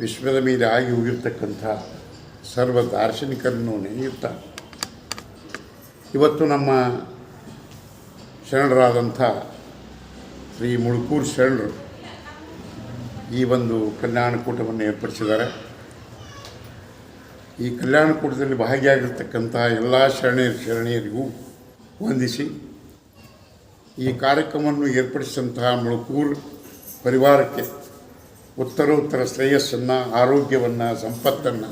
ವಿಶ್ವದ ಮೇಲೆ ಆಗಿ ಹೋಗಿರ್ತಕ್ಕಂಥ ಸರ್ವ ದಾರ್ಶನಿಕರನ್ನು ನೆನೆಯುತ್ತಾ ಇವತ್ತು ನಮ್ಮ ಶರಣರಾದಂಥ ಶ್ರೀ ಮುಳುಕೂರು ಶರಣರು ಈ ಒಂದು ಕಲ್ಯಾಣಕೂಟವನ್ನು ಏರ್ಪಡಿಸಿದ್ದಾರೆ. ಈ ಕಲ್ಯಾಣಕೂಟದಲ್ಲಿ ಭಾಗಿಯಾಗಿರ್ತಕ್ಕಂಥ ಎಲ್ಲ ಶರಣೀಯ ಶರಣೀಯರಿಗೂ ವಂದಿಸಿ ಈ ಕಾರ್ಯಕ್ರಮವನ್ನು ಏರ್ಪಡಿಸಿದಂತಹ ಮುಳುಕೂರು ಪರಿವಾರಕ್ಕೆ ಉತ್ತರೋತ್ತರ ಶ್ರೇಯಸ್ಸನ್ನು, ಆರೋಗ್ಯವನ್ನು, ಸಂಪತ್ತನ್ನು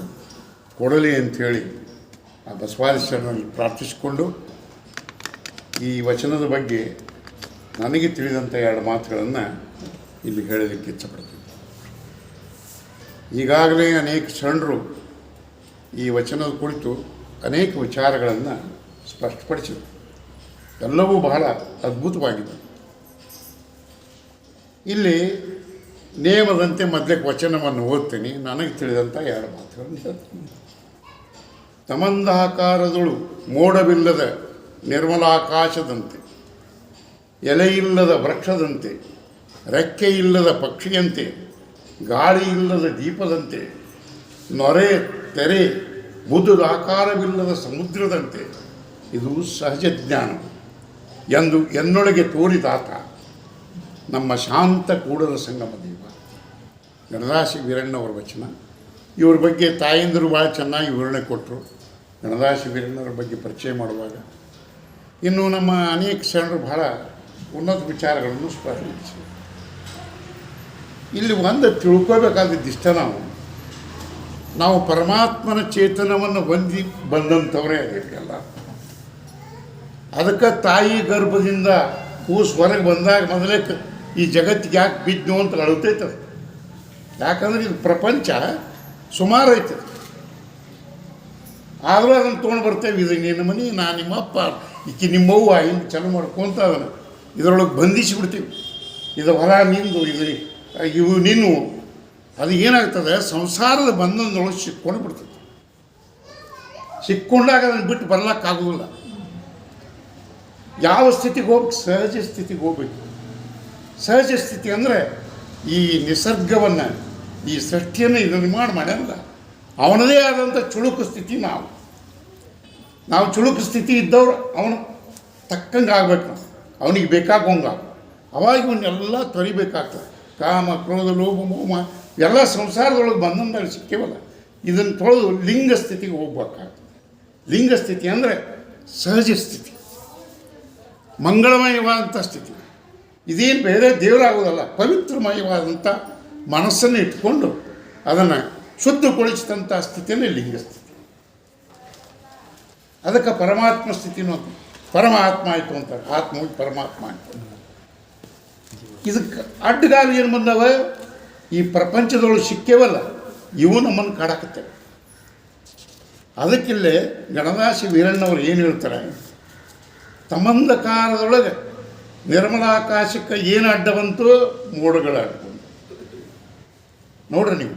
ಕೊಡಲಿ ಅಂಥೇಳಿ ಆ ಬಸವಾದೀಶ್ವರನಲ್ಲಿ ಪ್ರಾರ್ಥಿಸಿಕೊಂಡು ಈ ವಚನದ ಬಗ್ಗೆ ನನಗೆ ತಿಳಿದಂಥ ಎರಡು ಮಾತುಗಳನ್ನು ಇಲ್ಲಿ ಹೇಳಲಿಕ್ಕೆ ಇಚ್ಛಪಡ್ತೀನಿ. ಈಗಾಗಲೇ ಅನೇಕ ಶರಣರು ಈ ವಚನದ ಕುರಿತು ಅನೇಕ ವಿಚಾರಗಳನ್ನು ಸ್ಪಷ್ಟಪಡಿಸಿದರು. ಎಲ್ಲವೂ ಬಹಳ ಅದ್ಭುತವಾಗಿದೆ. ಇಲ್ಲಿ ನೇಮದಂತೆ ಮೊದಲಕ್ಕೆ ವಚನವನ್ನು ಓದ್ತೀನಿ, ನನಗೆ ತಿಳಿದಂಥ ಎರಡು ಮಾತುಗಳನ್ನು ತಮಂದಾಕಾರದಳು ಮೋಡವಿಲ್ಲದ ನಿರ್ಮಲಾಕಾಶದಂತೆ, ಎಲೆಯಿಲ್ಲದ ವೃಕ್ಷದಂತೆ ರೆಕ್ಕೆ ಇಲ್ಲದ ಪಕ್ಷಿಯಂತೆ ಗಾಳಿ ಇಲ್ಲದ ದೀಪದಂತೆ, ನೊರೆ, ತೆರೆ, ಮುದುರ ಆಕಾರವಿಲ್ಲದ ಸಮುದ್ರದಂತೆ, ಇದು ಸಹಜ ಜ್ಞಾನ ಎಂದು ಎನ್ನೊಳಗೆ ತೋರಿದಾತ ನಮ್ಮ ಶಾಂತ ಕೂಡದ ಸಂಗಮ ದೇವ ಗಣದಾಸಿ ವೀರಣ್ಣವರ ವಚನ. ಇವ್ರ ಬಗ್ಗೆ ತಾಯಂದಿರು ಭಾಳ ಚೆನ್ನಾಗಿ ವಿವರಣೆ ಕೊಟ್ಟರು ಗಣದಾಸಿ ವೀರಣ್ಣವ್ರ ಬಗ್ಗೆ ಪರಿಚಯ ಮಾಡುವಾಗ. ಇನ್ನು ನಮ್ಮ ಅನೇಕ ಶರಣರು ಬಹಳ ಉನ್ನತ ವಿಚಾರಗಳನ್ನು ಸ್ಪರ್ಶಿಸಿ ಇಲ್ಲಿ ಒಂದು ತಿಳ್ಕೋಬೇಕಾದಿದ್ದಿಷ್ಟ ನಾವು. ನಾವು ಪರಮಾತ್ಮನ ಚೇತನವನ್ನು ಹೊಂದಿ ಬಂದಂಥವರೇ ಎಲ್ಲ ಅದಕ್ಕೆ ತಾಯಿ ಗರ್ಭದಿಂದ ಕೂಸು ಹೊರಗೆ ಬಂದಾಗ ಮೊದಲೇ ಈ ಜಗತ್ತಿಗೆ ಯಾಕೆ ಬಿದ್ದು ಅಂತ ಅಳುತ್ತೈತೆ ಅದು. ಯಾಕಂದ್ರೆ ಇದು ಪ್ರಪಂಚ ಸುಮಾರು ಐತೆ. ಆದರೂ ಅದನ್ನು ತೊಗೊಂಡು ಬರ್ತೇವೆ. ಇದು ನಿನ್ನ ಮನೆ ನಾ ನಿಮ್ಮಪ್ಪ ಈಕಿ ನಿಮ್ಮವ್ವ ಹಿಂಗೆ ಚಲೋ ಮಾಡ್ಕೊತ ಅದನ್ನು ಇದರೊಳಗೆ ಬಂಧಿಸಿಬಿಡ್ತೀವಿ ಇದು ಹೊರ ನಿಂದು, ಇದು ಇವು ನಿನ್ನು. ಅದು ಏನಾಗ್ತದೆ? ಸಂಸಾರದ ಬಂಧನದೊಳಗೆ ಸಿಕ್ಕೊಂಡು ಬಿಡ್ತದೆ. ಸಿಕ್ಕೊಂಡಾಗ ಅದನ್ನು ಬಿಟ್ಟು ಬರ್ಲಿಕ್ಕಾಗೋದಿಲ್ಲ. ಯಾವ ಸ್ಥಿತಿಗೆ ಹೋಗ್ಬೇಕು ಸಹಜ ಸ್ಥಿತಿಗೆ ಹೋಗ್ಬೇಕು. ಸಹಜ ಸ್ಥಿತಿ ಅಂದರೆ ಈ ನಿಸರ್ಗವನ್ನು, ಈ ಸೃಷ್ಟಿಯನ್ನು ಇದು ನಿರ್ಮಾಣ ಮಾಡ್ಯಾನಲ್ಲ, ಅವನದೇ ಆದಂಥ ಚುಳುಕು ಸ್ಥಿತಿ ನಾವು. ನಾವು ಚುಳುಕು ಸ್ಥಿತಿ ಇದ್ದವ್ರು ಅವನು ತಕ್ಕಂಗೆ ಆಗ್ಬೇಕು. ನಾವು ಅವನಿಗೆ ಬೇಕಾಗೋಂಗ ಅವಾಗ ಇವನ್ನೆಲ್ಲ ತೊರಿಬೇಕಾಗ್ತದೆ. ಕಾಮ, ಕ್ರೋಧ, ಲೋಭ ಮೋಮ ಎಲ್ಲ ಸಂಸಾರದೊಳಗೆ ಬಂದಂದಾಗ ಸಿಕ್ಕೇವಲ್ಲ. ಇದನ್ನು ತೊಳೆದು ಲಿಂಗ ಸ್ಥಿತಿಗೆ ಹೋಗ್ಬೇಕಾಗ್ತದೆ. ಲಿಂಗ ಸ್ಥಿತಿ ಅಂದರೆ ಸಹಜ ಸ್ಥಿತಿ. ಮಂಗಳಮಯವಾದಂಥ ಸ್ಥಿತಿ. ಇದೇನು ಬೇರೆ ದೇವರಾಗೋದಲ್ಲ ಪವಿತ್ರಮಯವಾದಂಥ ಮನಸ್ಸನ್ನು ಇಟ್ಕೊಂಡು ಅದನ್ನು ಶುದ್ಧಗೊಳಿಸಿದಂಥ ಸ್ಥಿತಿಯೇ ಲಿಂಗ ಸ್ಥಿತಿ. ಅದಕ್ಕೆ ಪರಮಾತ್ಮ ಸ್ಥಿತಿನೂ ಅಂತ ಪರಮಾತ್ಮ ಆಯಿತು ಅಂತಾರೆ. ಆತ್ಮ ಪರಮಾತ್ಮ ಆಯಿತು. ಇದಕ್ಕೆ ಅಡ್ಡಗಾಲ ಏನು ಬಂದವ? ಈ ಪ್ರಪಂಚದೊಳಗೆ ಸಿಕ್ಕೇವಲ್ಲ, ಇವು ನಮ್ಮನ್ನು ಕಾಡಕತ್ತೇವೆ ಅದಕ್ಕಿಲ್ಲೇ ಗಣದಾಸಿ ವೀರಣ್ಣವ್ರು ಏನು ಹೇಳ್ತಾರೆ? ತಮಂದಕಾರದೊಳಗೆ ನಿರ್ಮಲಾಕಾಶಕ್ಕೆ ಏನು ಅಡ್ಡ ಬಂತು ಮೋಡಗಳ ಅಡ್ಡ ಬಂತು ನೋಡ್ರಿ ನೀವು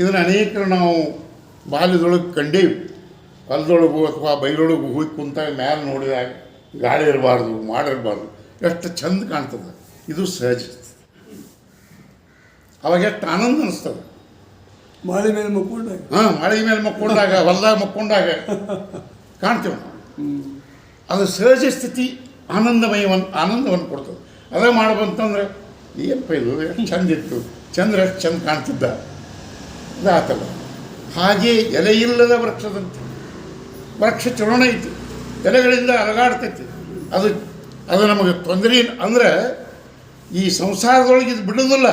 ಇದನ್ನು ಅನೇಕರು ನಾವು ಬಾಲ್ಯದೊಳಗೆ ಕಂಡೀವಿ. ಹೊಲದೊಳಗು ಅಥವಾ ಬೈಲೊಳಗು ಹೋಗಿ ಕುಂತಾಗ ಮ್ಯಾಲೆ ನೋಡಿದಾಗ ಗಾಳಿ ಇರಬಾರ್ದು ಮಾಡಿರಬಾರ್ದು ಎಷ್ಟು ಚಂದ ಕಾಣ್ತದೆ. ಇದು ಸಹಜ. ಅವಾಗ ಎಷ್ಟು ಆನಂದ ಅನಿಸ್ತದೆ. ಮಳೆ ಮೇಲೆ ಮುಕ್ಕೊಂಡಾಗ. ಹಾಂ ಮಳೆ ಮೇಲೆ ಮಕ್ಕೊಂಡಾಗ ಹೊಲ್ದಾಗ ಮಕ್ಕೊಂಡಾಗ ಕಾಣ್ತೇವೆ ನಾವು. ಅದು ಸಹಜ ಸ್ಥಿತಿ. ಆನಂದಮಯವನ್ನು, ಆನಂದವನ್ನು ಕೊಡ್ತದೆ. ಅದೇ ಮಾಡ್ಬಂತಂದ್ರೆ ಏನಪ್ಪ ಇದು? ಚಂದಿತ್ತು ಚಂದ್ರ ಎಷ್ಟು ಚಂದ ಕಾಣ್ತಿದ್ದ. ಇದಾತಲ್ಲ ಹಾಗೆ ಎಲೆ ಇಲ್ಲದ ವೃಕ್ಷದಂತೆ. ವೃಕ್ಷ ಚಲೋಣ ಐತಿ ಎಲೆಗಳಿಂದ ಅಲಗಾಡ್ತೈತಿ. ಅದು ಅದು ನಮಗೆ ತೊಂದರೆ ಅಂದರೆ ಅಂದ್ರೆ, ಈ ಸಂಸಾರದೊಳಗೆ ಇದು ಬಿಡೋದಿಲ್ಲ.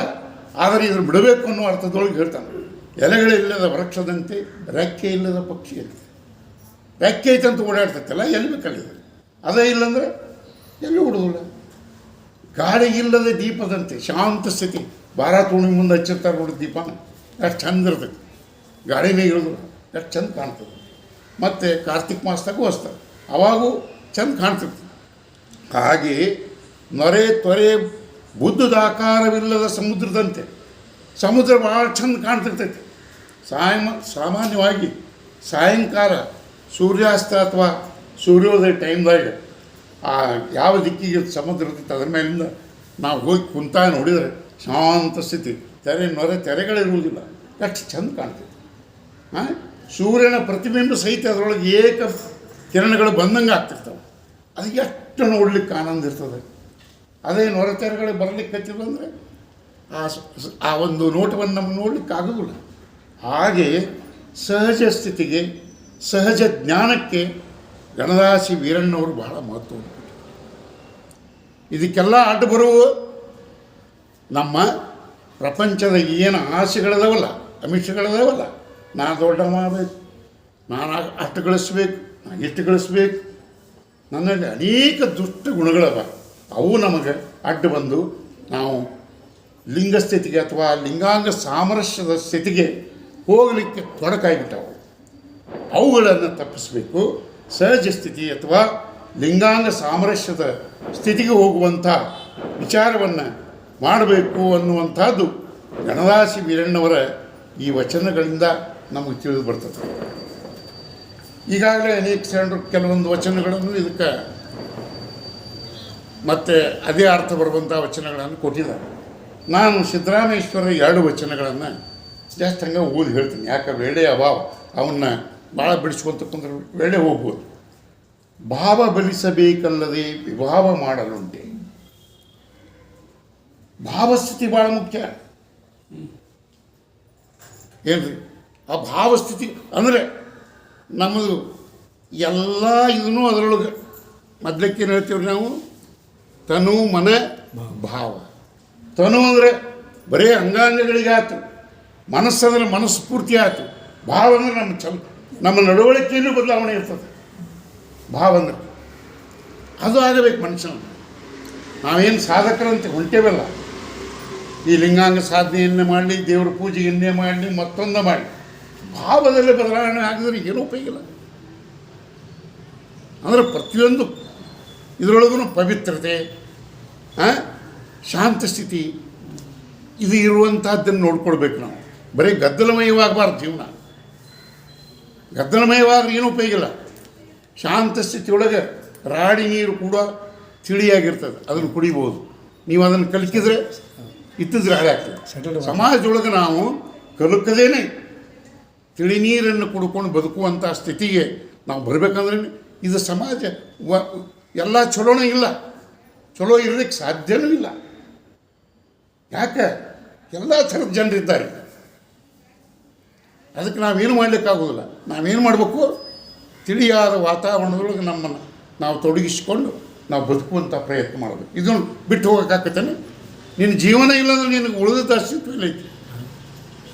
ಆದರೆ ಇದನ್ನು ಬಿಡಬೇಕು ಅನ್ನೋ ಅರ್ಥದೊಳಗೆ ಹೇಳ್ತಾನೆ. ಎಲೆಗಳಿಲ್ಲದ ವೃಕ್ಷದಂತೆ, ರೆಕ್ಕೆ ಇಲ್ಲದ ಪಕ್ಷಿ ಇರ್ತದೆ ರೆಕ್ಕೆ ಐತೆ ಅಂತ ಓಡಾಡ್ತೈತಲ್ಲ, ಎಲ್ಲಿ ಬೇಕಲ್ಲಿದೆ ಅದೇ ಇಲ್ಲಂದ್ರೆ ಎಲ್ಲಿ ಗಾಡಿ ಇಲ್ಲದೆ ದೀಪದಂತೆ, ಶಾಂತ ಸ್ಥಿತಿ. ಬಾರ ತುಣಿ ಮುಂದೆ ಹಚ್ಚಿರ್ತಾರೆ ನೋಡಿ ದೀಪ. ಎಷ್ಟು ಚಂದ ಇರ್ತೈತಿ ಮೇಲೆ ಇಳಿದ್ರು, ಎಷ್ಟು ಚಂದ ಕಾಣ್ತದೆ. ಮತ್ತು ಕಾರ್ತಿಕ್ ಮಾಸದಾಗೂ ಹಚ್ತಾರೆ ಅವಾಗೂ ಚಂದ ಕಾಣ್ತಿರ್ತದೆ ಹಾಗೆ ನೊರೆ ತೊರೆ ಬುದ್ಧದ ಆಕಾರವಿಲ್ಲದ ಸಮುದ್ರದಂತೆ. ಸಮುದ್ರ ಭಾಳ ಚಂದ ಕಾಣ್ತಿರ್ತೈತಿ. ಸಾಯಂ ಸಾಮಾನ್ಯವಾಗಿ ಸಾಯಂಕಾಲ ಸೂರ್ಯಾಸ್ತ ಅಥವಾ ಸೂರ್ಯೋದಯ ಟೈಮ್ದಾಗ ಆ ಯಾವ ದಿಕ್ಕಿಗೆ ಸಮುದ್ರ ಇರ್ತೈತೆ ಅದ್ರ ಮೇಲಿಂದ ನಾವು ಹೋಗಿ ಕುಂತ ನೋಡಿದರೆ ಶಾಂತ ಸ್ಥಿತಿ. ತೆರೆ ನೊರೆ ತೆರೆಗಳಿರುವುದಿಲ್ಲ. ಎಷ್ಟು ಚಂದ ಕಾಣ್ತೈತಿ ಹಾಂ ಸೂರ್ಯನ ಪ್ರತಿಬಿಂಬ ಸಹಿತ ಅದರೊಳಗೆ ಏಕ ಕಿರಣಗಳು ಬಂದಂಗೆ ಆಗ್ತಿರ್ತವೆ. ಅದು ಎಷ್ಟು ನೋಡ್ಲಿಕ್ಕೆ ಆನಂದ ಇರ್ತದೆ. ಅದೇ ಹೊರತೆರೆಗಳು ಬರಲಿಕ್ಕೆ ಹಚ್ಚಿಲ್ಲ ಅಂದರೆ ಆ ಆ ಒಂದು ನೋಟವನ್ನು ನಮ್ಗೆ ನೋಡ್ಲಿಕ್ಕೆ ಆಗೋದಿಲ್ಲ. ಹಾಗೆ ಸಹಜ ಸ್ಥಿತಿಗೆ, ಸಹಜ ಜ್ಞಾನಕ್ಕೆ ಗಣದಾಸಿ ವೀರಣ್ಣವರು ಬಹಳ ಮಹತ್ವ. ಇದಕ್ಕೆಲ್ಲ ಅಡ್ಡ ಬರುವ ನಮ್ಮ ಪ್ರಪಂಚದ ಏನು ಆಸೆಗಳಿದಾವಲ್ಲ, ಅಮಿಷಗಳಿದಾವಲ್ಲ ನಾ ದೊಡ್ಡ ಮಾಡಬೇಕು, ನಾನು ಅಷ್ಟು ಗಳಿಸ್ಬೇಕು, ನಾನು ಇಷ್ಟು ಗಳಿಸ್ಬೇಕು. ನನ್ನಲ್ಲಿ ಅನೇಕ ದುಷ್ಟ ಗುಣಗಳವ. ಅವು ನಮಗೆ ಅಡ್ಡ ಬಂದು ನಾವು ಲಿಂಗ ಸ್ಥಿತಿಗೆ ಅಥವಾ ಲಿಂಗಾಂಗ ಸಾಮರಸ್ಯದ ಸ್ಥಿತಿಗೆ ಹೋಗಲಿಕ್ಕೆ ತೊಡಕಾಗಿಬಿಟ್ಟವು. ಅವುಗಳನ್ನು ತಪ್ಪಿಸಬೇಕು. ಸಹಜ ಸ್ಥಿತಿ ಅಥವಾ ಲಿಂಗಾಂಗ ಸಾಮರಸ್ಯದ ಸ್ಥಿತಿಗೆ ಹೋಗುವಂಥ ವಿಚಾರವನ್ನು ಮಾಡಬೇಕು ಅನ್ನುವಂಥದ್ದು ಗಣರಾಸಿ ವೀರಣ್ಣವರ ಈ ವಚನಗಳಿಂದ ನಮಗೆ ತಿಳಿದು ಬರ್ತದೆ. ಈಗಾಗಲೇ ಅನೇಕ ಸಣ್ಣ ಕೆಲವೊಂದು ವಚನಗಳನ್ನು ಇದಕ್ಕೆ ಮತ್ತೆ ಅದೇ ಅರ್ಥ ಬರುವಂಥ ವಚನಗಳನ್ನು ಕೊಟ್ಟಿದ್ದಾರೆ. ನಾನು ಸಿದ್ದರಾಮೇಶ್ವರ ಎರಡು ವಚನಗಳನ್ನು ಜಾಸ್ತಿ ಹಂಗೆ ಓದಿ ಹೇಳ್ತೀನಿ. ಯಾಕೆ ವೇಳೆ ಅಭಾವ. ಅವನ್ನ ಭಾಳ ಬಿಡಿಸ್ಕೊಂತ ಕುಂದ್ರೆ ವೇಳೆ ಹೋಗ್ಬೋದು. ಭಾವ ಬಲಿಸಬೇಕಲ್ಲದೆ ವಿಭಾವ ಮಾಡಲುಂಟೆ. ಭಾವಸ್ಥಿತಿ ಭಾಳ ಮುಖ್ಯ. ಏನ್ರಿ ಆ ಭಾವಸ್ಥಿತಿ ಅಂದರೆ ನಮ್ಮದು ಎಲ್ಲ ಇದನ್ನು ಅದರೊಳಗೆ ಮೊದ್ಲಕ್ಕೆ ಏನು ಹೇಳ್ತೀವಿ ನಾವು? ತನು ಮನ ಭಾವ. ತನು ಅಂದರೆ ಬರೀ ಅಂಗಾಂಗಗಳಿಗೆ ಆಯ್ತು ಮನಸ್ಸಂದ್ರೆ ಮನಸ್ಸು ಪೂರ್ತಿ ಆಯ್ತು ಭಾವ ಅಂದರೆ ನಮ್ಮ ಚಲ ನಮ್ಮ ನಡವಳಿಕೆಯಲ್ಲೂ ಬದಲಾವಣೆ ಇರ್ತದೆ. ಭಾವ ಅಂದ್ರೆ ಅದು ಆಗಬೇಕು ಮನುಷ್ಯನ. ನಾವೇನು ಸಾಧಕರಂತೆ ಹೊಂಟೇವಲ್ಲ. ಈ ಲಿಂಗಾಂಗ ಸಾಧನೆಯನ್ನೇ ಮಾಡಲಿ, ದೇವರ ಪೂಜೆಯನ್ನೇ ಮಾಡಲಿ, ಮತ್ತೊಂದು ಮಾಡಿ ಭಾವದಲ್ಲಿ ಬದಲಾವಣೆ ಆಗಿದ್ರೆ ಏನೂ ಉಪಯೋಗ ಇಲ್ಲ. ಅಂದರೆ ಪ್ರತಿಯೊಂದು ಇದರೊಳಗೂ ಪವಿತ್ರತೆ ಶಾಂತ ಸ್ಥಿತಿ, ಇದು ಇರುವಂಥದ್ದನ್ನು ನೋಡ್ಕೊಳ್ಬೇಕು ನಾವು. ಬರೀ ಗದ್ದಲಮಯವಾಗಬಾರ್ದು ಜೀವನ. ಗದ್ದಲಮಯವಾದ್ರೆ ಏನೂ ಉಪಯೋಗಿಲ್ಲ ಶಾಂತ ಸ್ಥಿತಿಯೊಳಗೆ ರಾಡಿ ನೀರು ಕೂಡ ತಿಳಿಯಾಗಿರ್ತದೆ. ಅದನ್ನು ಕುಡಿಬೋದು. ನೀವು ಅದನ್ನು ಕಲಿಕಿದ್ರೆ ಇತ್ತಿದ್ರೆ ಹಾಳಾಗ್ತದೆ ಸಮಾಜದೊಳಗೆ ನಾವು ಕಲುಕದೇನೆ ತಿಳಿ ನೀರನ್ನು ಕುಡ್ಕೊಂಡು ಬದುಕುವಂಥ ಸ್ಥಿತಿಗೆ ನಾವು ಬರಬೇಕಂದ್ರೆ ಇದು ಸಮಾಜ ವ ಎಲ್ಲ ಚಲೋನೇ ಇಲ್ಲ. ಚಲೋ ಇರಲಿಕ್ಕೆ ಸಾಧ್ಯನೂ ಇಲ್ಲ. ಯಾಕೆ? ಎಲ್ಲ ಥರದ ಜನರಿದ್ದಾರೆ. ಅದಕ್ಕೆ ನಾವೇನು ಮಾಡಲಿಕ್ಕಾಗೋದಿಲ್ಲ. ನಾವೇನು ಮಾಡಬೇಕು? ತಿಳಿಯಾದ ವಾತಾವರಣದೊಳಗೆ ನಮ್ಮನ್ನು ನಾವು ತೊಡಗಿಸಿಕೊಂಡು ನಾವು ಬದುಕುವಂಥ ಪ್ರಯತ್ನ ಮಾಡಬೇಕು ಇದನ್ನು ಬಿಟ್ಟು ಹೋಗೋಕ್ಕಾಗತ್ತಾನೆ? ನಿನ್ನ ಜೀವನ ಇಲ್ಲಾಂದ್ರೆ ನಿನಗೆ ಉಳಿದ ಅಸ್ತಿತ್ವ ಇಲ್ಲ ಐತಿ.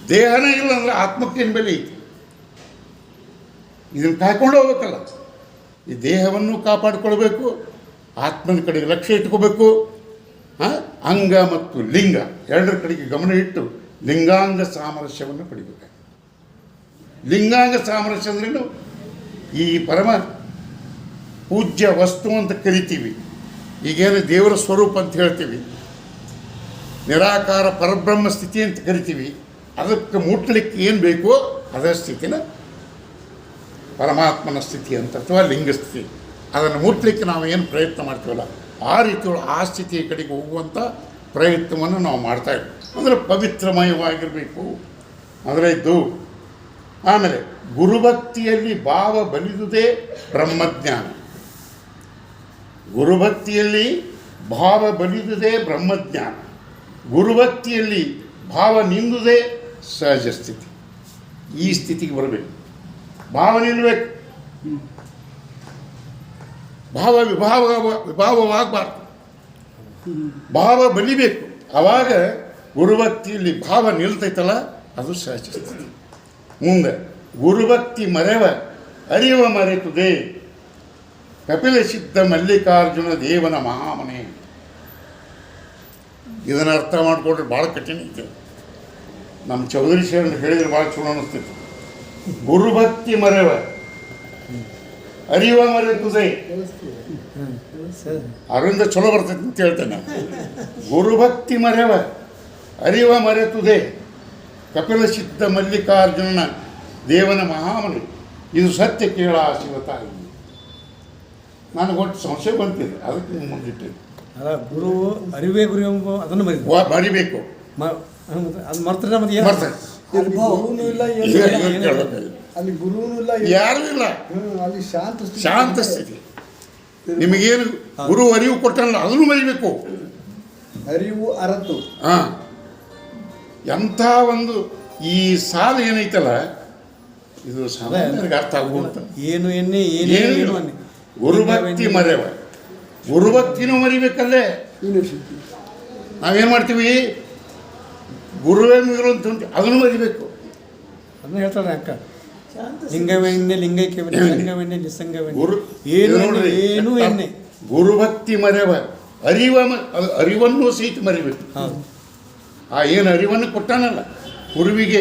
ದೇಹನೇ ಅಂದರೆ ಆತ್ಮಕ್ಕೇನು ಬೆಲೆ ಐತಿ? ಇದನ್ನು ಕಾಯ್ಕೊಂಡು ಹೋಗ್ಬೇಕಲ್ಲ. ಈ ದೇಹವನ್ನು ಕಾಪಾಡಿಕೊಳ್ಬೇಕು, ಆತ್ಮನ ಕಡೆಗೆ ಲಕ್ಷ್ಯ ಇಟ್ಕೋಬೇಕು. ಅಂಗ ಮತ್ತು ಲಿಂಗ. ಎರಡರ ಕಡೆಗೆ ಗಮನ ಇಟ್ಟು ಲಿಂಗಾಂಗ ಸಾಮರಸ್ಯವನ್ನು ಪಡಿಬೇಕು. ಲಿಂಗಾಂಗ ಸಾಮರಸ್ಯ ಅಂದ್ರೇನು ಈ ಪರಮ ಪೂಜ್ಯ ವಸ್ತು ಅಂತ ಕರಿತೀವಿ. ಈಗೇನು ದೇವರ ಸ್ವರೂಪ ಅಂತ ಹೇಳ್ತೀವಿ. ನಿರಾಕಾರ ಪರಬ್ರಹ್ಮ ಸ್ಥಿತಿ ಅಂತ ಕರಿತೀವಿ. ಅದಕ್ಕೆ ಮುಟ್ಲಿಕ್ಕೆ ಏನು ಬೇಕೋ ಅದರ ಸ್ಥಿತಿನ ಪರಮಾತ್ಮನ ಸ್ಥಿತಿ ಅಂತ ಅಥವಾ ಲಿಂಗ ಸ್ಥಿತಿ. ಅದನ್ನು ಮುಟ್ಟಲಿಕ್ಕೆ ನಾವು ಏನು ಪ್ರಯತ್ನ ಮಾಡ್ತೀವಲ್ಲ, ಆ ರೀತಿ ಆ ಸ್ಥಿತಿಯ ಕಡೆಗೆ ಹೋಗುವಂಥ ಪ್ರಯತ್ನವನ್ನು ನಾವು ಮಾಡ್ತಾ ಇದ್ದೀವಿ ಅಂದರೆ ಪವಿತ್ರಮಯವಾಗಿರಬೇಕು. ಅಂದರೆ ಇದ್ದು ಆಮೇಲೆ ಗುರುಭಕ್ತಿಯಲ್ಲಿ ಭಾವ ಬಲಿದುದೇ ಬ್ರಹ್ಮಜ್ಞಾನ. ಗುರುಭಕ್ತಿಯಲ್ಲಿ ಭಾವ ಬಲಿದುದೇ ಬ್ರಹ್ಮಜ್ಞಾನ. ಗುರುಭಕ್ತಿಯಲ್ಲಿ ಭಾವ ನಿಂದುದೇ ಸಹಜ ಸ್ಥಿತಿ. ಈ ಸ್ಥಿತಿಗೆ ಬರಬೇಕು. ಭಾವ ನಿಲ್ಲಬೇಕು. ಭಾವ ವಿಭಾವ ವಿಭಾವವಾಗಬಾರ್ದು. ಭಾವ ಬಲಿಬೇಕು. ಆವಾಗ ಗುರುಭಕ್ತಿಯಲ್ಲಿ ಭಾವ ನಿಲ್ತೈತಲ್ಲ, ಅದು ಸಹಜ ಸ್ಥಿತಿ. ಮುಂದೆ ಗುರುಭಕ್ತಿ ಮರೆವ ಅರಿವ ಮರೆತುದೇ ಕಪಿಲ ಸಿದ್ಧ ಮಲ್ಲಿಕಾರ್ಜುನ ದೇವನ ಮಹಾಮನೆ ಇದನ್ನು ಅರ್ಥ ಮಾಡಿಕೊಂಡ್ರೆ ಭಾಳ ಕಠಿಣ ಐತೆ ನಮ್ಮ ಚೌಧರಿ ಶರಣರು ಹೇಳಿದ್ರೆ ಭಾಳ ಚಲೋ ಅನಿಸ್ತೈತೆ ಗುರುಭಕ್ತಿ ಮರೆವ ಅರಿವ ಮರೆತುದೇ ಅದರಿಂದ ಚಲೋ ಬರ್ತೈತೆ ಅಂತ ಹೇಳ್ತೇನೆ ಗುರುಭಕ್ತಿ ಮರೆವ ಅರಿವ ಮರೆತುದೇ ಕಪಿಲ ಮಲ್ಲಿಕಾರ್ಜುನ ಮಲ್ಲಿಕಾರ್ಜುನನ ದೇವನ ಮಹಾಮನೆ. ಇದು ಸತ್ಯ ಕೇಳ ಶಿವತಾಯಿ ನನಗೆ ಒಟ್ಟು ಸಂಶಯ ಬಂತಿದೆ. ಅದಕ್ಕೆ ನಿಮ್ಮ ಮುಂದಿಟ್ಟೆ ಅಲ್ಲ ಗುರು ಅರಿವೇ ಗುರು ಎಂಬ ಅದನ್ನು ಮರಿ ಬರಿಬೇಕು. ಅದು ಮರ್ತಾರೆ ಮತ್ತೆ ಏನು? ಕೇಳ್ಬೇಕಾಗಿದೆ. ಅಲ್ಲಿ ಗುರುವೂ ಇಲ್ಲ ಯಾರೂ ಇಲ್ಲ. ಅಲ್ಲಿ ಶಾಂತ ಸ್ಥಿತಿ. ಶಾಂತ ಸ್ಥಿತಿ. ನಿಮಗೇನು ಗುರು ಅರಿವು ಕೊಟ್ಟಲ್ಲ ಅದನ್ನು ಮರಿಬೇಕು. ಅರಿವು ಅರತು. ಹಾ. ಎಂಥ ಒಂದು ಈ ಸಾಲು ಏನೈತಲ್ಲ ಇದು ಸಾಮಾನ್ಯರಿಗೆ ಅರ್ಥ ಆಗುವಂತ ಏನು ಎನ್ನೆ ಏನು ಗುರುಭಕ್ತಿ ಮರೆವ. ಗುರುಭಕ್ತಿನೂ ಮರಿಬೇಕಲ್ಲೇ. ನಾವೇನು ಮಾಡ್ತೀವಿ? ಗುರುವೇ ಮಿಗಿಲು ಅಂತ ಉಂಟು ಅದನ್ನು ಮರಿಬೇಕು. ಅದನ್ನ ಹೇಳ್ತಾರೆ ಅಕ್ಕ. ಲಿಂಗವೆಣ್ಣೆ ಲಿಂಗಕ್ಕೆ ಲಿಂಗವೆಣ್ಣೆ ನಿಸ್ಸಂಗವೆಣ್ಣೆ ಗುರು ಏನು ಏನು ಎಣ್ಣೆ. ಗುರುಭಕ್ತಿ ಮರೆವ. ಅರಿವ ಅರಿವನ್ನು ಸಹಿತ ಮರಿಬೇಕು. ಹೌದು. ಆ ಏನು ಅರಿವನ್ನು ಕೊಟ್ಟಾನಲ್ಲ. ಕುರುವಿಗೆ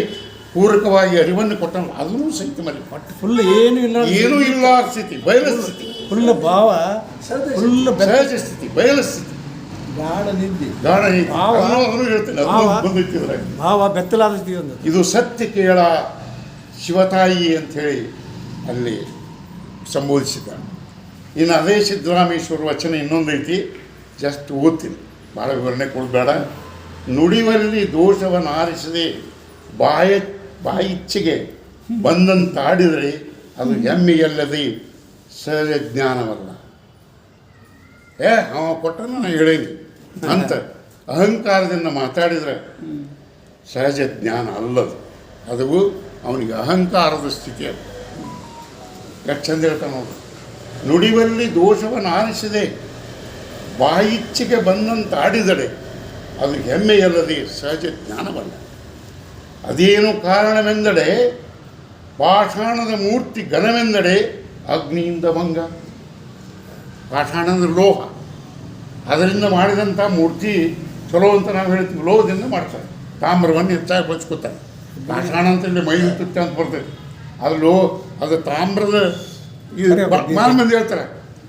ಪೂರಕವಾಗಿ ಅರಿವನ್ನು ಕೊಟ್ಟನಲ್ಲ. ಅದನ್ನು ಸಹಿತ ಮರಿ. ಒಟ್ಟು ಫುಲ್ ಏನು ಇಲ್ಲ. ಏನೂ ಇಲ್ಲ ಸ್ಥಿತಿ ಬಯಲ ಸ್ಥಿತಿ. ಫುಲ್ ಭಾವ ಫುಲ್ ಸಹಜ ಸ್ಥಿತಿ ಬಯಲ ಸ್ಥಿತಿ. ಗಾಢ ನಿದ್ದೆ. ಗಾಢ ನೀತಿ. ಭಾವ. ಹೇಳ್ತೇನೆ. ಬೆತ್ತಲಾದ ಇದು ಸತ್ಯ ಕೇಳ ಶಿವತಾಯಿ ಅಂಥೇಳಿ ಅಲ್ಲಿ ಸಂಬೋಧಿಸಿದ ಇನ್ನು ಅದೇ ಸಿದ್ದರಾಮೇಶ್ವರ ವಚನ ಇನ್ನೊಂದೈತಿ. ಜಸ್ಟ್ ಓದ್ತೀನಿ. ಭಾಳ ವಿವರಣೆ ಕೊಡಬೇಡ. ನುಡಿವಲ್ಲಿ ದೋಷವನ್ನು ಆರಿಸದೆ ಬಾಯ ಬಾಯಿಚ್ಛೆಗೆ ಬಂದಂತಾಡಿದರೆ ಅದು ಹೆಮ್ಮೆಯಲ್ಲದೆ ಸಹಜ ಜ್ಞಾನವಲ್ಲ. ಏ, ಅವ ಕೊಟ್ಟನ ನಾನು ಹೇಳೇನಿ? ಅಂತ ಅಹಂಕಾರದಿಂದ ಮಾತಾಡಿದರೆ ಸಹಜ ಜ್ಞಾನ ಅಲ್ಲದು. ಅದು ಅವನಿಗೆ ಅಹಂಕಾರದ ಸ್ಥಿತಿ ಅದು. ಎಷ್ಟು ಚಂದ ಹೇಳ್ತಾನೆ ನೋಡು. ನುಡಿವಲ್ಲಿ ದೋಷವನ್ನು ಆರಿಸದೆ ಆಡಿದಡೆ ಅದು ಹೆಮ್ಮೆಯಲ್ಲದೆ ಸಹಜ ಜ್ಞಾನವಲ್ಲ. ಅದೇನು ಕಾರಣವೆಂದಡೆ ಪಾಷಾಣದ ಮೂರ್ತಿ ಘನವೆಂದಡೆ ಅಗ್ನಿಯಿಂದ ಭಂಗ ಪಾಷಾಣ ಅಂದ್ರೆ ಲೋಹ. ಅದರಿಂದ ಮಾಡಿದಂಥ ಮೂರ್ತಿ ಚಲೋ ಅಂತ ನಾವು ಹೇಳ್ತೀವಿ. ಲೋಹದಿಂದ ಮಾಡ್ತಾರೆ. ತಾಮ್ರವನ್ನು ಹೆಚ್ಚಾಗಿ ಬಚ್ಕೋತಾರೆ ಪಾಷಾಣ ಅಂತಂದ್ರೆ ಮೈ ತುತ್ತ ಅಂತ ಬರ್ತೈತೆ ಅದು ಲೋ ಅದು ತಾಮ್ರದ ಭಾಳ ಮಂದಿ ಹೇಳ್ತಾರೆ.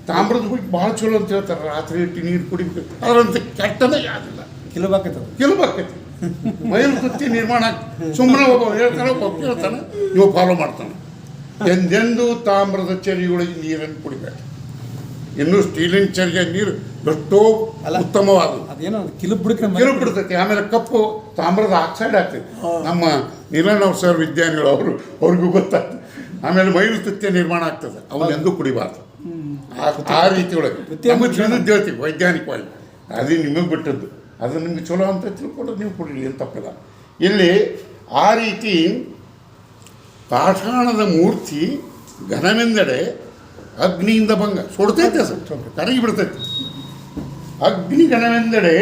ತಾಮ್ರದ ಬಗ್ಗೆ ಭಾಳ ಚಲೋ ಅಂತ ಹೇಳ್ತಾರೆ. ರಾತ್ರಿ ಇಟ್ಟು ನೀರು ಕುಡಿಬೇಕು. ಅದರಂತ ಕೆಟ್ಟದೇ ಯಾವ್ದಿಲ್ಲ ಕೆಲವಾಕತಿ ಮೈಲು ತುತ್ತಿ ನಿರ್ಮಾಣ ಸುಮ್ಮನೆ ಒಬ್ಬ ಹೇಳ್ತಾನೆ ಒಬ್ಬ ಕೇಳ್ತಾನೆ ಇವ ಫಾಲೋ ಮಾಡ್ತಾನೆ. ಎಂದೆಂದೂ ತಾಮ್ರದ ಚರಿಗಳಿಗೆ ನೀರನ್ನು ಕುಡಿಬೇಕು. ಇನ್ನು ಸ್ಟೀಲಿನ ಚರಿಗೆ ನೀರು ಎಷ್ಟೋ ಅಲ್ಲ. ಉತ್ತಮವಾದದ್ದು. ಅದೇನೋ ಕಿಲುಬು ಬಿಡ್ಕ ಬಿಡ್ತೈತಿ ಆಮೇಲೆ ಕಪ್ಪು ತಾಮ್ರದ ಆಕ್ಸೈಡ್ ಆಗ್ತೈತಿ. ನಮ್ಮ ನೀಲಣ್ಣವ್ ಸರ್ ವಿಜ್ಞಾನಿಗಳು ಅವರು ಅವ್ರಿಗೂ ಗೊತ್ತಾಗ್ತದೆ. ಆಮೇಲೆ ಮೈಲು ತುತ್ಯ ನಿರ್ಮಾಣ ಆಗ್ತದೆ ಅವನ್ನೆಂದೂ ಕುಡಿಬಾರ್ದು. ಆ- ರೀತಿ ಒಳಗೆ ನಮಗೆ ತಿಳಿದು ಹೇಳ್ತೀವಿ ವೈಜ್ಞಾನಿಕವಾಗಿ. ಅದೇ ನಿಮಗೆ ಬಿಟ್ಟದ್ದು. ಅದು ನಿಮಗೆ ಚಲೋ ಅಂತ ತಿಳ್ಕೊಂಡು ನೀವು ಕೊಡಿರಿ ಏನು ತಪ್ಪಿಲ್ಲ. ಇಲ್ಲಿ ಆ ರೀತಿ ಪಾಷಾಣದ ಮೂರ್ತಿ ಘನವೆಂದಡೆ ಅಗ್ನಿಯಿಂದ ಭಂಗ. ಸುಡ್ತೈತೆ ಸರ್ ಕರಗಿ ಬಿಡ್ತೈತೆ. ಅಗ್ನಿ ಘನವೆಂದಡೆ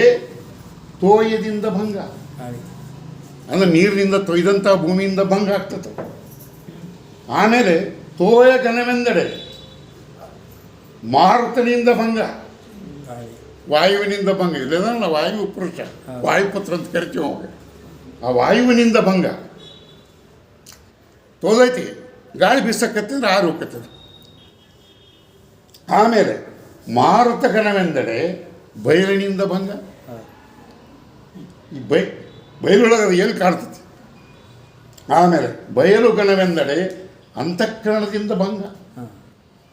ತೋಯದಿಂದ ಭಂಗ. ಅಂದ್ರೆ ನೀರಿನಿಂದ ತೊಯ್ದಂಥ ಭೂಮಿಯಿಂದ ಭಂಗ ಆಗ್ತದೆ. ಆಮೇಲೆ ತೋಯ ಘನವೆಂದಡೆ ಮಾರುತನಿಂದ ಭಂಗ. ವಾಯುವಿನಿಂದ ಭಂಗ. ಇಲ್ಲದಲ್ಲ ವಾಯು ಪುರುಷ. ವಾಯುಪುತ್ರ ಅಂತ ಕರಿತೀವಿ ಅವಾಗ ಆ ವಾಯುವಿನಿಂದ ಭಂಗ. ತೋದೈತಿ ಗಾಳಿ ಬೀಸಕತ್ತಿದ್ರೆ ಆರು ಹೋಗ್ತದೆ ಆಮೇಲೆ ಮಾರುತ ಬಯಲಿನಿಂದ ಭಂಗ. ಈ ಬೈ ಬಯಲೊಳಗೆ ಅದು ಎಲ್ಲಿ ಕಾಣ್ತೈತಿ ಆಮೇಲೆ ಬಯಲು ಗಣವೆಂದಡೆ ಅಂತಃಕರಣದಿಂದ ಭಂಗ.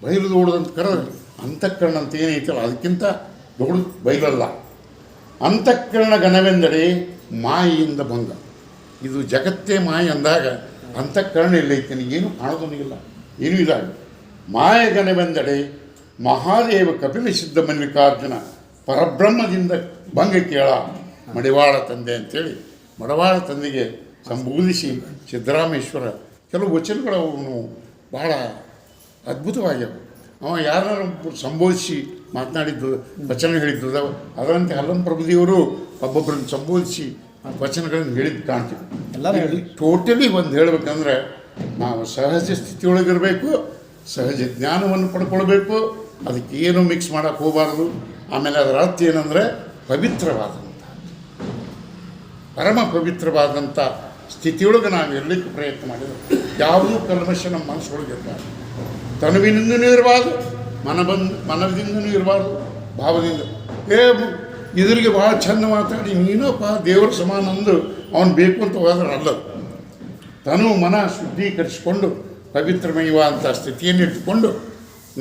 ಬಯಲು ದೂಡದಂತ ಕರೆದ್ರೆ ಅಂತಃಕರಣ ಅಂತ ಏನೈತಲ್ಲ, ಅದಕ್ಕಿಂತ ದೊಡ್ಡ ಬೈಲಲ್ಲ ಅಂತಃಕರಣ ಗಣವೆಂದಡೆ ಮಾಯಿಯಿಂದ ಭಂಗ. ಇದು ಜಗತ್ತೇ ಮಾಯ ಅಂದಾಗ ಅಂತಃಕರಣ ಎಲ್ಲೈತೆ ಏನು ಕಾಣೋದನಿಗಿಲ್ಲ ಏನೂ ಇದಾಗ? ಮಾಯ ಗಣವೆಂದಡೆ ಮಹಾದೇವ ಕಪಿಲ ಸಿದ್ಧ ಮಲ್ಲಿಕಾರ್ಜುನ ಪರಬ್ರಹ್ಮದಿಂದ ಭಂಗ ಕೇಳ ಮಡಿವಾಳ ತಂದೆ ಅಂತೇಳಿ ಮಡವಾಳ ತಂದೆಗೆ ಸಂಬೋಧಿಸಿ ಸಿದ್ದರಾಮೇಶ್ವರ ಕೆಲವು ವಚನಗಳು ಅವನು ಬಹಳ ಅದ್ಭುತವಾಗ್ಯವು ಅವ ಯಾರು ಸಂಬೋಧಿಸಿ ಮಾತನಾಡಿದ್ದು ವಚನ ಹೇಳಿದ್ದು ಅದರಂತೆ ಹಲ್ಲಂ ಪ್ರಭುದಿಯವರು ಒಬ್ಬೊಬ್ಬರನ್ನು ಸಂಬೋಧಿಸಿ ವಚನಗಳನ್ನು ಹೇಳಿದ್ದು ಕಾಣ್ತೀವಿ ಎಲ್ಲ ಹೇಳಿ. ಟೋಟಲಿ ಒಂದು ಹೇಳಬೇಕಂದ್ರೆ ನಾವು ಸಹಜ ಸ್ಥಿತಿಯೊಳಗಿರಬೇಕು ಸಹಜ ಜ್ಞಾನವನ್ನು ಪಡ್ಕೊಳ್ಬೇಕು ಅದಕ್ಕೆ ಏನು ಮಿಕ್ಸ್ ಮಾಡೋಕ್ಕೆ ಹೋಗಬಾರ್ದು ಆಮೇಲೆ ಅದರ ಅರ್ಥ ಏನಂದರೆ ಪವಿತ್ರವಾದಂಥ ಪರಮ ಪವಿತ್ರವಾದಂಥ ಸ್ಥಿತಿಯೊಳಗೆ ನಾವು ಇರಲಿಕ್ಕೆ ಪ್ರಯತ್ನ ಮಾಡಿದ್ರು ಯಾವುದೂ ಕಲ್ಮಶ ನಮ್ಮ ಮನಸ್ಸೊಳಗೆ ಇರಬಾರ್ದು ತನುವಿನಿಂದನೂ ಇರಬಾರ್ದು ಮನ ಬಂದು ಮನದಿಂದನೂ ಇರಬಾರ್ದು ಭಾವದಿಂದ. ಏ ಇದ್ರಿಗೆ ಭಾಳ ಚಂದ ಮಾತಾಡಿ, ನೀನಪ್ಪ ದೇವರ ಸಮಾನ ಅಂದು ಅವನು ಬೇಕು ಅಂತ ಹೋದ್ರೆ ಅಲ್ಲ. ತನು ಮನ ಶುದ್ಧೀಕರಿಸಿಕೊಂಡು ಪವಿತ್ರಮಯವಾದಂಥ ಸ್ಥಿತಿಯನ್ನು ಇಟ್ಟುಕೊಂಡು,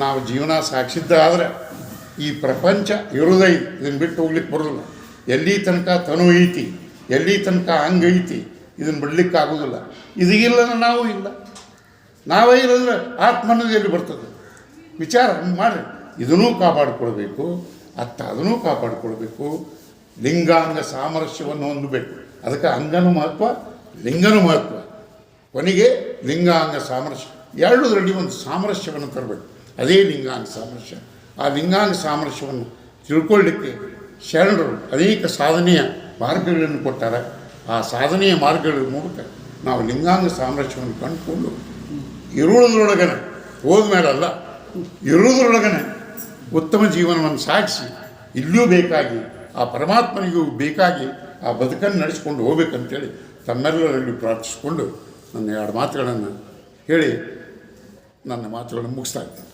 ನಾವು ಜೀವನ ಸಾಗಿಸಿದ್ದ ಆದರೆ ಈ ಪ್ರಪಂಚ ಇರೋದೇ ಇದನ್ನು ಬಿಟ್ಟು ಹೋಗ್ಲಿಕ್ಕೆ ಬರೋಲ್ಲ ಎಲ್ಲಿ ತನಕ ತನು ಐತಿ, ಎಲ್ಲಿ ತನಕ ಹಂಗೈತಿ ಇದನ್ನು ಬಿಡ್ಲಿಕ್ಕೆ ಆಗೋದಿಲ್ಲ ಇದಿಲ್ಲ ನಾವು ಇಲ್ಲ. ನಾವೇ ಇರೋದ್ರೆ ಆತ್ಮ ಅನ್ನೋದು ಎಲ್ಲಿ ಬರ್ತದೆ? ವಿಚಾರ ಮಾಡಿ. ಇದನ್ನೂ ಕಾಪಾಡಿಕೊಳ್ಬೇಕು, ಅತ್ತ ಅದನ್ನೂ ಕಾಪಾಡಿಕೊಳ್ಬೇಕು. ಲಿಂಗಾಂಗ ಸಾಮರಸ್ಯವನ್ನು ಹೊಂದಬೇಕು. ಅದಕ್ಕೆ ಅಂಗನೂ ಮಹತ್ವ, ಲಿಂಗನೂ ಮಹತ್ವ. ಕೊನೆಗೆ ಲಿಂಗಾಂಗ ಸಾಮರಸ್ಯ. ಎರಡರಲ್ಲಿ ಒಂದು ಸಾಮರಸ್ಯವನ್ನು ತರಬೇಕು. ಅದೇ ಲಿಂಗಾಂಗ ಸಾಮರಸ್ಯ. ಆ ಲಿಂಗಾಂಗ ಸಾಮರಸ್ಯವನ್ನು ತಿಳ್ಕೊಳ್ಳಿಕ್ಕೆ ಶರಣರು ಅನೇಕ ಸಾಧನೆಯ ಮಾರ್ಗಗಳನ್ನು ಕೊಟ್ಟಾರೆ. ಆ ಸಾಧನೆಯ ಮಾರ್ಗಗಳ ಮೂಲಕ ನಾವು ಲಿಂಗಾಂಗ ಸಾಮರಸ್ಯವನ್ನು ಕಂಡುಕೊಂಡು ಇರುವುದರೊಳಗನೆ ಹೋದ್ಮೇಲಲ್ಲ ಇರುವುದರೊಳಗನೆ ಉತ್ತಮ ಜೀವನವನ್ನು ಸಾಗಿಸಿ, ಇಲ್ಲಿಯೂ ಬೇಕಾಗಿ, ಆ ಪರಮಾತ್ಮನಿಗೂ ಬೇಕಾಗಿ ಆ ಬದುಕನ್ನು ನಡೆಸ್ಕೊಂಡು ಹೋಗ್ಬೇಕಂತೇಳಿ ತಮ್ಮೆಲ್ಲರಲ್ಲಿ ಪ್ರಾರ್ಥಿಸಿಕೊಂಡು ನನ್ನ ಎರಡು ಮಾತುಗಳನ್ನು ಹೇಳಿ ನನ್ನ ಮಾತುಗಳನ್ನು ಮುಗಿಸ್ತಾ ಇದ್ದೇನೆ.